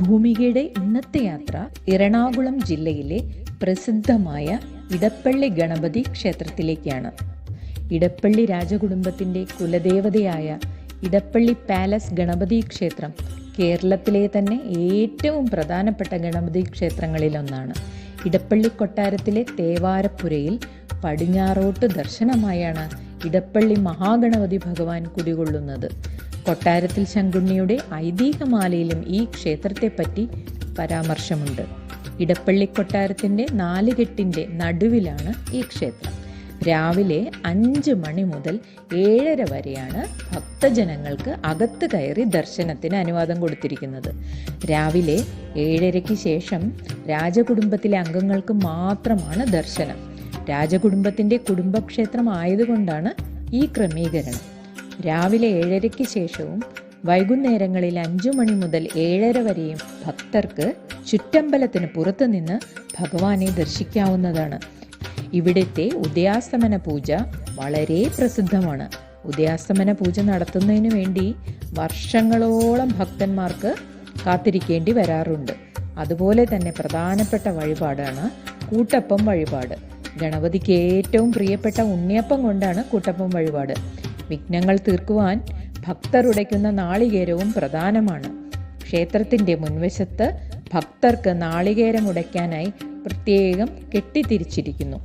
ഭൂമികയുടെ ഇന്നത്തെ യാത്ര എറണാകുളം ജില്ലയിലെ പ്രസിദ്ധമായ ഇടപ്പള്ളി ഗണപതി ക്ഷേത്രത്തിലേക്കാണ്. ഇടപ്പള്ളി രാജകുടുംബത്തിന്റെ കുലദേവതയായ ഇടപ്പള്ളി പാലസ് ഗണപതി ക്ഷേത്രം കേരളത്തിലെ തന്നെ ഏറ്റവും പ്രധാനപ്പെട്ട ഗണപതി ക്ഷേത്രങ്ങളിലൊന്നാണ്. ഇടപ്പള്ളി കൊട്ടാരത്തിലെ തേവാരപ്പുരയിൽ പടിഞ്ഞാറോട്ട് ദർശനമായാണ് ഇടപ്പള്ളി മഹാഗണപതി ഭഗവാൻ കുടികൊള്ളുന്നത്. കൊട്ടാരത്തിൽ ശങ്കുണ്ണിയുടെ ഐതിഹ്യമാലയിലും ഈ ക്ഷേത്രത്തെപ്പറ്റി പരാമർശമുണ്ട്. ഇടപ്പള്ളി കൊട്ടാരത്തിന്റെ നാലുകെട്ടിന്റെ നടുവിലാണ് ഈ ക്ഷേത്രം. രാവിലെ അഞ്ച് മണി മുതൽ ഏഴര വരെയാണ് ഭക്തജനങ്ങൾക്ക് അകത്ത് കയറി ദർശനത്തിന് അനുവാദം കൊടുത്തിരിക്കുന്നത്. രാവിലെ ഏഴരയ്ക്ക് ശേഷം രാജകുടുംബത്തിലെ അംഗങ്ങൾക്ക് മാത്രമാണ് ദർശനം. രാജകുടുംബത്തിന്റെ കുടുംബക്ഷേത്രം ആയതുകൊണ്ടാണ് ഈ ക്രമീകരണം. രാവിലെ ഏഴരയ്ക്ക് ശേഷവും വൈകുന്നേരങ്ങളിൽ അഞ്ചു മണി മുതൽ ഏഴര വരെയും ഭക്തർക്ക് ചുറ്റമ്പലത്തിന് പുറത്തുനിന്ന് ഭഗവാനെ ദർശിക്കാവുന്നതാണ്. ഇവിടുത്തെ ഉദയാസ്തമന പൂജ വളരെ പ്രസിദ്ധമാണ്. ഉദയാസ്തമന പൂജ നടത്തുന്നതിന് വേണ്ടി വർഷങ്ങളോളം ഭക്തന്മാർക്ക് കാത്തിരിക്കേണ്ടി വരാറുണ്ട്. അതുപോലെ തന്നെ പ്രധാനപ്പെട്ട വഴിപാടാണ് കൂട്ടപ്പം വഴിപാട്. ഗണപതിക്ക് ഏറ്റവും പ്രിയപ്പെട്ട ഉണ്ണിയപ്പം കൊണ്ടാണ് കൂട്ടപ്പം വഴിപാട്. വിഘ്നങ്ങൾ തീർക്കുവാൻ ഭക്തർ ഉടയ്ക്കുന്ന നാളികേരവും പ്രധാനമാണ്. ക്ഷേത്രത്തിന്റെ മുൻവശത്ത് ഭക്തർക്ക് നാളികേരം ഉടയ്ക്കാനായി പ്രത്യേകം കെട്ടിത്തിരിച്ചിരിക്കുന്നു.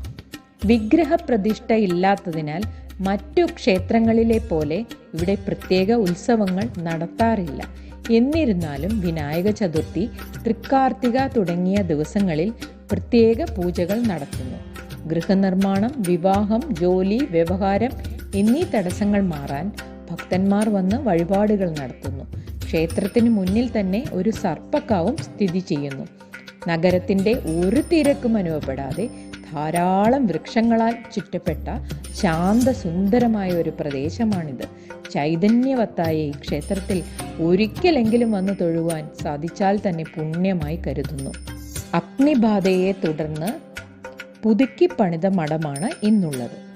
വിഗ്രഹപ്രതിഷ്ഠ ഇല്ലാത്തതിനാൽ മറ്റു ക്ഷേത്രങ്ങളിലെ പോലെ ഇവിടെ പ്രത്യേക ഉത്സവങ്ങൾ നടത്താറില്ല. എന്നിരുന്നാലും വിനായക ചതുർത്ഥി തൃക്കാർത്തിക തുടങ്ങിയ ദിവസങ്ങളിൽ പ്രത്യേക പൂജകൾ നടത്തുന്നു. ഗൃഹനിർമ്മാണം വിവാഹം ജോലി വ്യവഹാരം എന്നീ തടസ്സങ്ങൾ മാറാൻ ഭക്തന്മാർ വന്ന് വഴിപാടുകൾ നടത്തുന്നു. ക്ഷേത്രത്തിന് മുന്നിൽ തന്നെ ഒരു സർപ്പക്കാവും സ്ഥിതി ചെയ്യുന്നു. നഗരത്തിന്റെ ഒരു തിരക്കും അനുഭവപ്പെടാതെ ധാരാളം വൃക്ഷങ്ങളാൽ ചുറ്റപ്പെട്ട ശാന്തസുന്ദരമായ ഒരു പ്രദേശമാണിത്. ചൈതന്യവത്തായ ഈ ക്ഷേത്രത്തിൽ ഒരിക്കലെങ്കിലും വന്ന് തൊഴുവാൻ സാധിച്ചാൽ തന്നെ പുണ്യമായി കരുതുന്നു. അഗ്നിബാധയെ തുടർന്ന് പുതുക്കി പണിത മഠമാണ് ഇന്നുള്ളത്.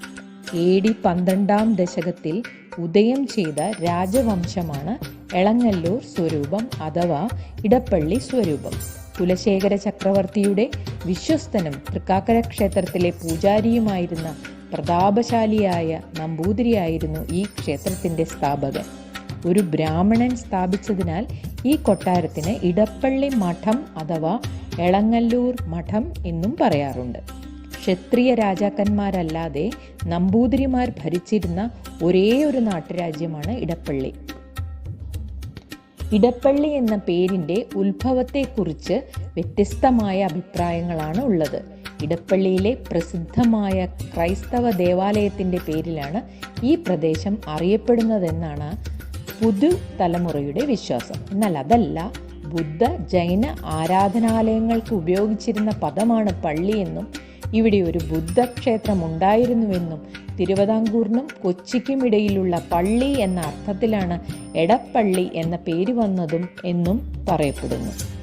എ ഡി പന്ത്രണ്ടാം ദശകത്തിൽ ഉദയം ചെയ്ത രാജവംശമാണ് എളങ്ങല്ലൂർ സ്വരൂപം അഥവാ ഇടപ്പള്ളി സ്വരൂപം. കുലശേഖര ചക്രവർത്തിയുടെ വിശ്വസ്തനും തൃക്കാക്കര ക്ഷേത്രത്തിലെ പൂജാരിയുമായിരുന്ന പ്രതാപശാലിയായ നമ്പൂതിരിയായിരുന്നു ഈ ക്ഷേത്രത്തിന്റെ സ്ഥാപകൻ. ഒരു ബ്രാഹ്മണൻ സ്ഥാപിച്ചതിനാൽ ഈ കൊട്ടാരത്തിന് ഇടപ്പള്ളി മഠം അഥവാ എളങ്ങല്ലൂർ മഠം എന്നും പറയാറുണ്ട്. ക്ഷത്രിയ രാജാക്കന്മാരല്ലാതെ നമ്പൂതിരിമാർ ഭരിച്ചിരുന്ന ഒരേ ഒരു നാട്ടുരാജ്യമാണ് ഇടപ്പള്ളി. ഇടപ്പള്ളി എന്ന പേരിന്റെ ഉത്ഭവത്തെക്കുറിച്ച് വ്യത്യസ്തമായ അഭിപ്രായങ്ങളാണ് ഉള്ളത്. ഇടപ്പള്ളിയിലെ പ്രസിദ്ധമായ ക്രൈസ്തവ ദേവാലയത്തിന്റെ പേരിലാണ് ഈ പ്രദേശം അറിയപ്പെടുന്നതെന്നാണ് പുതു തലമുറയുടെ വിശ്വാസം. എന്നാൽ അതല്ല ബുദ്ധ ജൈന ആരാധനാലയങ്ങൾക്ക് ഉപയോഗിച്ചിരുന്ന പദമാണ് പള്ളി എന്നും ഇവിടെ ഒരു ബുദ്ധക്ഷേത്രം ഉണ്ടായിരുന്നുവെന്നും തിരുവിതാംകൂറിനും കൊച്ചിക്കും ഇടയിലുള്ള പള്ളി എന്ന അർത്ഥത്തിലാണ് എടപ്പള്ളി എന്ന പേര് വന്നതും എന്നും പറയപ്പെടുന്നു.